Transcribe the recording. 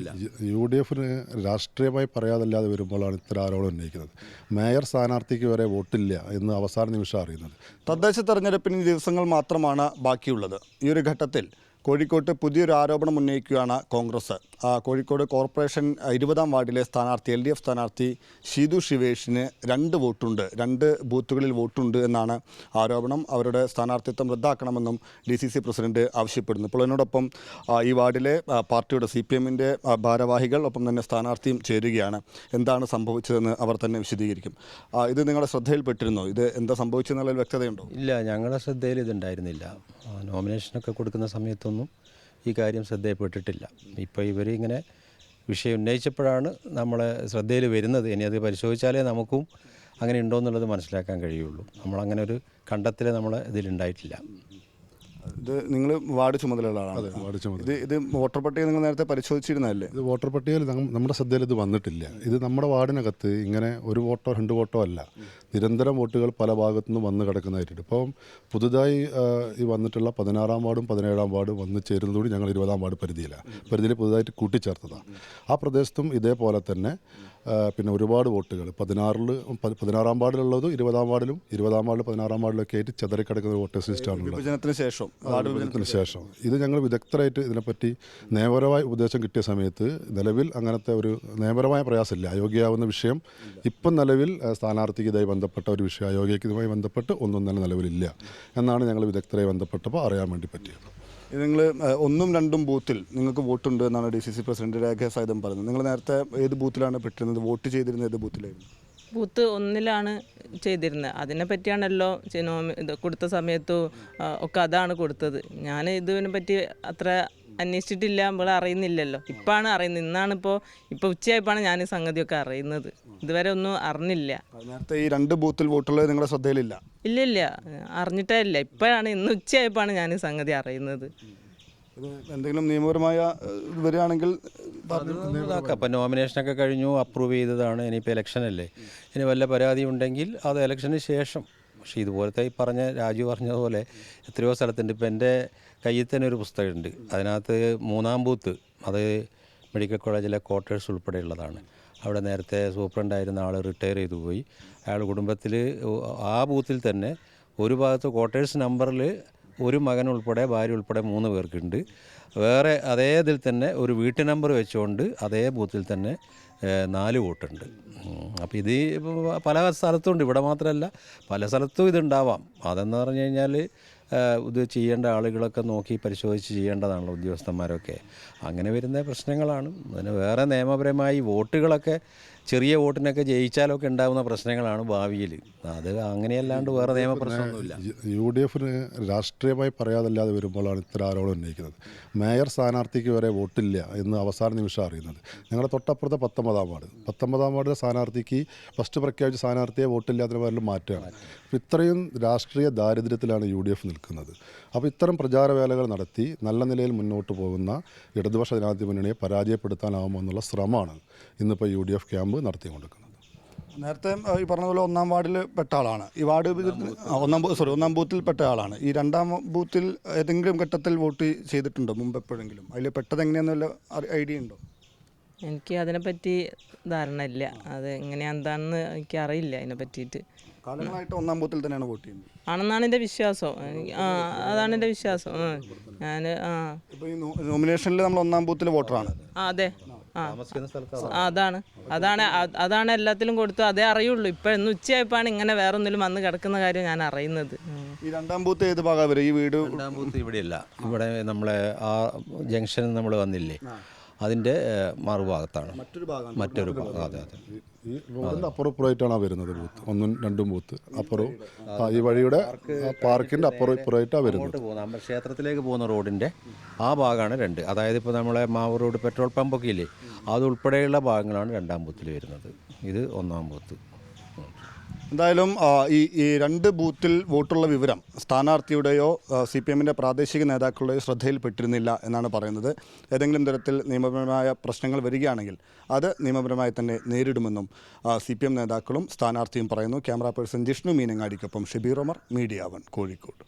പ്രശ്നമൊന്നുമില്ല U D എഫിന് രാഷ്ട്രീയമായി പറയാതല്ലാതെ വരുമ്പോഴാണ് ഇത്തരം ആരോപണം ഉന്നയിക്കുന്നത്. മേയർ സ്ഥാനാർത്ഥിക്ക് വരെ വോട്ടില്ല എന്ന് അവസാന നിമിഷം അറിയുന്നത്. തദ്ദേശ തെരഞ്ഞെടുപ്പിന് ദിവസങ്ങൾ മാത്രമാണ് ബാക്കിയുള്ളത്. ഈ ഒരു ഘട്ടത്തിൽ കോഴിക്കോട്ട് പുതിയൊരു ആരോപണം ഉന്നയിക്കുകയാണ് കോൺഗ്രസ്. കോഴിക്കോട് കോർപ്പറേഷൻ ഇരുപതാം വാർഡിലെ സ്ഥാനാർത്ഥി എൽ ഡി എഫ് സ്ഥാനാർത്ഥി ഷീതു ശിവേഷിന് രണ്ട് വോട്ടുണ്ട്. രണ്ട് ബൂത്തുകളിൽ വോട്ടുണ്ട് എന്നാണ് ആരോപണം. അവരുടെ സ്ഥാനാർത്ഥിത്വം റദ്ദാക്കണമെന്നും ഡി സി സി പ്രസിഡന്റ് ആവശ്യപ്പെടുന്നു. ഇപ്പോൾ അതിനോടൊപ്പം ഈ വാർഡിലെ പാർട്ടിയുടെ സി പി എമ്മിന്റെ ഭാരവാഹികൾ ഒപ്പം തന്നെ സ്ഥാനാർത്ഥിയും ചേരുകയാണ്. എന്താണ് സംഭവിച്ചതെന്ന് അവർ തന്നെ വിശദീകരിക്കും. ഇത് നിങ്ങളുടെ ശ്രദ്ധയിൽപ്പെട്ടിരുന്നോ? ഇത് എന്താ സംഭവിച്ചെന്നുള്ള വ്യക്തതയുണ്ടോ? ഇല്ല ഞങ്ങളുടെ ശ്രദ്ധയിൽ ഇതുണ്ടായിരുന്നില്ല. നോമിനേഷനൊക്കെ കൊടുക്കുന്ന സമയത്തൊന്നും ഈ കാര്യം ശ്രദ്ധയിൽപ്പെട്ടിട്ടില്ല. ഇപ്പോൾ ഇവർ ഇങ്ങനെ വിഷയം ഉന്നയിച്ചപ്പോഴാണ് നമ്മളെ ശ്രദ്ധയിൽ വരുന്നത്. ഇനി അത് പരിശോധിച്ചാലേ നമുക്കും അങ്ങനെ ഉണ്ടോ എന്നുള്ളത് മനസ്സിലാക്കാൻ കഴിയുള്ളൂ. നമ്മളങ്ങനെ ഒരു കണ്ടെത്തൽ നമ്മളെ ഇതിലുണ്ടായിട്ടില്ല ഇത് നിങ്ങൾ വാർഡ് ചുമതലയുള്ള ആളാണ്. വാർഡ് ചുമതല. ഇത് ഇത് വോട്ടർ പട്ടിക നിങ്ങൾ നേരത്തെ പരിശോധിച്ചിരുന്നല്ലേ ഇത് വോട്ടർ പട്ടികയിൽ നം- നമ്മുടെ ശ്രദ്ധയിൽ ഇത് വന്നിട്ടില്ല. ഇത് നമ്മുടെ വാർഡിനകത്ത് ഇങ്ങനെ ഒരു വോട്ടോ രണ്ട് വോട്ടോ അല്ല. നിരന്തരം വോട്ടുകൾ പല ഭാഗത്തു നിന്നും വന്ന് കിടക്കുന്നതായിട്ടുണ്ട്. ഇപ്പം പുതുതായി ആ, ഈ വന്നിട്ടുള്ള പതിനാറാം വാർഡും പതിനേഴാം വാർഡും വന്ന് ചേരുന്നതോടെ ഞങ്ങൾ ഇരുപതാം വാർഡ് പരിധിയിലാണ് പരിധിയിൽ പുതുതായിട്ട് കൂട്ടിച്ചേർത്തതാണ് ആ പ്രദേശത്തും ഇതേപോലെ തന്നെ ആ, പിന്നെ ഒരുപാട് വോട്ടുകൾ. പതിനാറിൽ പതിനാറാം വാർഡിലുള്ളതും ഇരുപതാം വാർഡിലും ഇരുപതാം വാർഡിൽ പതിനാറാം വാർഡിലൊക്കെ ആയിട്ട് ചെതറിക്കിടക്കുന്ന വോട്ടേഴ്സ് ലിസ്റ്റാണുള്ളത് വിഭജനത്തിന് ശേഷം. വാർഡ് വിഭജനത്തിന് ശേഷം. ഇത് ഞങ്ങൾ വിദഗ്ധരായിട്ട് ഇതിനെപ്പറ്റി നിയമപരമായ ഉപദേശം കിട്ടിയ സമയത്ത് നിലവിൽ അങ്ങനത്തെ ഒരു നിയമപരമായ പ്രയാസമില്ല. അയോഗ്യയാവുന്ന വിഷയം ഇപ്പം നിലവിൽ സ്ഥാനാർത്ഥിക്ക് ഇതായി ബന്ധപ്പെട്ട ഒരു വിഷയം അയോഗ്യതുമായി ഇതുമായി ബന്ധപ്പെട്ട് ഒന്നും തന്നെ നിലവിലില്ല എന്നാണ് ഞങ്ങൾ വിദഗ്ധരെ ബന്ധപ്പെട്ടപ്പോൾ അറിയാൻ വേണ്ടി പറ്റിയത്. ഇത് നിങ്ങൾ ഒന്നും രണ്ടും ബൂത്തിൽ നിങ്ങൾക്ക് വോട്ടുണ്ട് എന്നാണ് ഡി സി സി പ്രസിഡന്റ് രേഖ സഹിതം പറഞ്ഞത് നിങ്ങൾ നേരത്തെ ഏത് ബൂത്തിലാണ് പെട്ടിരുന്നത്? വോട്ട് ചെയ്തിരുന്നത് ഏത് ബൂത്തിലായിരുന്നു? ബൂത്ത് ഒന്നിലാണ് ചെയ്തിരുന്നത് അതിനെ പറ്റിയാണല്ലോ ചിനോമി ഇത് കൊടുത്ത സമയത്തു ഒക്കെ അതാണ് കൊടുത്തത്. ഞാൻ ഇതിനെ പറ്റി അത്ര അന്വേഷിച്ചിട്ടില്ല നമ്മൾ അറിയുന്നില്ലല്ലോ. ഇപ്പാണ് അറിയുന്നത്. ഇന്നാണിപ്പോൾ ഇപ്പോൾ ഉച്ചയായപ്പോഴാണ് ഞാൻ ഈ സംഗതിയൊക്കെ അറിയുന്നത്. ഇതുവരെ ഒന്നും അറിഞ്ഞില്ല. നേരത്തെ ഈ രണ്ട് ബൂത്തിൽ വോട്ടുള്ളത് നിങ്ങളുടെ ശ്രദ്ധയിലില്ല. ഇല്ല ഇല്ല അറിഞ്ഞിട്ടേ ഇല്ല. ഇപ്പോഴാണ് ഇന്ന് ഉച്ചയായപ്പോഴാണ് ഞാൻ ഈ സംഗതി അറിയുന്നത്. എന്തെങ്കിലും നിയമപരമായ വരികയാണെങ്കിൽ അപ്പം നോമിനേഷനൊക്കെ കഴിഞ്ഞു അപ്രൂവ് ചെയ്തതാണ്. ഇനിയിപ്പോൾ ഇലക്ഷൻ അല്ലേ ഇനി വല്ല പരാതി ഉണ്ടെങ്കിൽ അത് ഇലക്ഷന് ശേഷം. പക്ഷേ ഇതുപോലത്തെ ഈ പറഞ്ഞ രാജു പറഞ്ഞതുപോലെ എത്രയോ സ്ഥലത്തുണ്ട്. ഇപ്പം എന്റെ കയ്യിൽ തന്നെ ഒരു പുസ്തകമുണ്ട്. അതിനകത്ത് മൂന്നാം ബൂത്ത്. അത് മെഡിക്കൽ കോളേജിലെ ക്വാർട്ടേഴ്സ് ഉൾപ്പെടെയുള്ളതാണ്. അവിടെ നേരത്തെ സൂപ്രണ്ടായിരുന്ന ആൾ റിട്ടയർ ചെയ്തു പോയി. അയാൾ കുടുംബത്തിൽ ആ ബൂത്തിൽ തന്നെ ഒരു ഭാഗത്ത് ക്വാർട്ടേഴ്സ് നമ്പറിൽ ഒരു മകൻ ഉൾപ്പെടെ ഭാര്യ ഉൾപ്പെടെ മൂന്ന് പേർക്കുണ്ട്. വേറെ അതേ ഇതിൽ തന്നെ ഒരു വീട്ടു നമ്പർ വെച്ചുകൊണ്ട് അതേ ബൂത്തിൽ തന്നെ നാല് വോട്ടുണ്ട്. അപ്പോൾ ഇത് പല സ്ഥലത്തും ഉണ്ട്. ഇവിടെ മാത്രമല്ല പല സ്ഥലത്തും ഇതുണ്ടാവാം. അതെന്ന് പറഞ്ഞു കഴിഞ്ഞാൽ ഇത് ചെയ്യേണ്ട ആളുകളൊക്കെ നോക്കി പരിശോധിച്ച് ചെയ്യേണ്ടതാണല്ലോ ഉദ്യോഗസ്ഥന്മാരൊക്കെ. അങ്ങനെ വരുന്ന പ്രശ്നങ്ങളാണ്. അതിന് വേറെ നിയമപരമായി വോട്ടുകളൊക്കെ ചെറിയ വോട്ടിനൊക്കെ ജയിച്ചാലൊക്കെ ഉണ്ടാകുന്ന പ്രശ്നങ്ങളാണ് ഭാവിയിൽ. അത് അങ്ങനെയല്ലാണ്ട് വേറെ നിയമപ്രശ്നമൊന്നുമില്ല യു ഡി എഫിന് രാഷ്ട്രീയമായി പറയാതല്ലാതെ വരുമ്പോഴാണ് ഇത്ര ആരോപണം ഉന്നയിക്കുന്നത്. മേയർ സ്ഥാനാർത്ഥിക്ക് വരെ വോട്ടില്ല എന്ന് അവസാന നിമിഷം അറിയുന്നത്. ഞങ്ങളുടെ തൊട്ടപ്പുറത്തെ പത്തൊമ്പതാം വാർഡ്. പത്തൊമ്പതാം വാർഡിലെ സ്ഥാനാർത്ഥിക്ക് ഫസ്റ്റ് പ്രഖ്യാപിച്ച സ്ഥാനാർത്ഥിയെ വോട്ടില്ലാത്തതിന് പേരിൽ മാറ്റുകയാണ് അപ്പോൾ ഇത്രയും രാഷ്ട്രീയ ദാരിദ്ര്യത്തിലാണ് യു ഡി എഫ് നിൽക്കുന്നത്. അപ്പോൾ ഇത്തരം പ്രചാരവേലകൾ നടത്തി നല്ല നിലയിൽ മുന്നോട്ട് പോകുന്ന ഇടതുപക്ഷ ജനാധിപത്യ മുന്നണിയെ പരാജയപ്പെടുത്താനാവുമോ എന്നുള്ള ശ്രമമാണ് ഇന്നിപ്പോൾ യു ഡി എഫ് ക്യാമ്പ് നടത്തിക്കൊണ്ടിരിക്കുന്നത്. നേരത്തെ ഈ പറഞ്ഞതുപോലെ പോലെ ഒന്നാം വാർഡിൽ പെട്ട ആളാണ്. ഈ വാർഡ് ഒന്നാം സോറി ഒന്നാം ബൂത്തിൽ പെട്ട ആളാണ്. ഈ രണ്ടാം ബൂത്തിൽ ഏതെങ്കിലും ഘട്ടത്തിൽ വോട്ട് ചെയ്തിട്ടുണ്ടോ? മുമ്പ് എപ്പോഴെങ്കിലും? അതിൽ പെട്ടത് എങ്ങനെയാണെന്നുള്ള ഐഡിയ ഉണ്ടോ? എനിക്ക് അതിനെപ്പറ്റി ധാരണ ഇല്ല. അത് എങ്ങനെയാ എന്താണെന്ന് എനിക്ക് അറിയില്ല അതിനെ പറ്റിയിട്ട് കാലങ്ങളായിട്ട് ഒന്നാം ബൂത്തിൽ തന്നെയാണ് വോട്ട് ചെയ്യുന്നത്. ആണെന്നാണ് എന്റെ വിശ്വാസം. ആ അതാണ് എന്റെ വിശ്വാസം. ഞാൻ ആ. നോമിനേഷനിൽ നമ്മൾ ഒന്നാം ബൂത്തിൽ വോട്ടറാണ്. ആ അതെ. അതാണ്. അതാണ് അതാണ് എല്ലാത്തിലും കൊടുത്തു. അതേ അറിയുള്ളൂ. ഇപ്പൊ ഇന്ന് ഉച്ചയായപ്പോഴാണ് ഇങ്ങനെ വേറെ ഒന്നിലും വന്ന് കിടക്കുന്ന കാര്യം ഞാൻ അറിയുന്നത്. ഈ രണ്ടാം ബൂത്ത് ഏത് ഭാഗം വരും? ഈ വീട് രണ്ടാം ബൂത്ത് ഇവിടെയല്ല. ഇവിടെ നമ്മളെ ആ ജംഗ്ഷൻ നമ്മൾ വന്നില്ലേ. അതിന്റെ മറുഭാഗത്താണ്. മറ്റൊരു ഭാഗമാണ്. മറ്റൊരു ഭാഗം. അതെ അതെ. ഈ വരുന്നത് ബൂത്ത്. ഒന്നും രണ്ടും ബൂത്ത്. അപ്പുറവും ആ, ഈ വഴിയുടെ പാർക്കിന്റെ പാർക്കിന്റെ അപ്പുറം ഇപ്പുറമായിട്ടാണ് വരുന്നത്. അങ്ങോട്ട് പോകുന്ന ക്ഷേത്രത്തിലേക്ക് പോകുന്ന റോഡിന്റെ ആ ഭാഗമാണ് രണ്ട്. അതായത് ഇപ്പോൾ നമ്മളെ മാവ് റോഡ് പെട്രോൾ പമ്പൊക്കെ ഇല്ലേ അതുൾപ്പെടെയുള്ള ഭാഗങ്ങളാണ് രണ്ടാം ബൂത്തിൽ വരുന്നത്. ഇത് ഒന്നാം ബൂത്ത്. എന്തായാലും ഈ ഈ രണ്ട് ബൂത്തിൽ വോട്ടുള്ള വിവരം സ്ഥാനാർത്ഥിയുടെയോ സി പി എമ്മിന്റെ പ്രാദേശിക നേതാക്കളുടെയോ ശ്രദ്ധയിൽപ്പെട്ടിരുന്നില്ല എന്നാണ് പറയുന്നത്. ഏതെങ്കിലും തരത്തിൽ നിയമപരമായ പ്രശ്നങ്ങൾ വരികയാണെങ്കിൽ അത് നിയമപരമായി തന്നെ നേരിടുമെന്നും സി പി എം നേതാക്കളും സ്ഥാനാർത്ഥിയും പറയുന്നു. ക്യാമറ പേഴ്സൺ ജിഷ്ണു മീനങ്ങാടിക്കൊപ്പം ഷബീർ ഒമർ മീഡിയ വൺ കോഴിക്കോട്.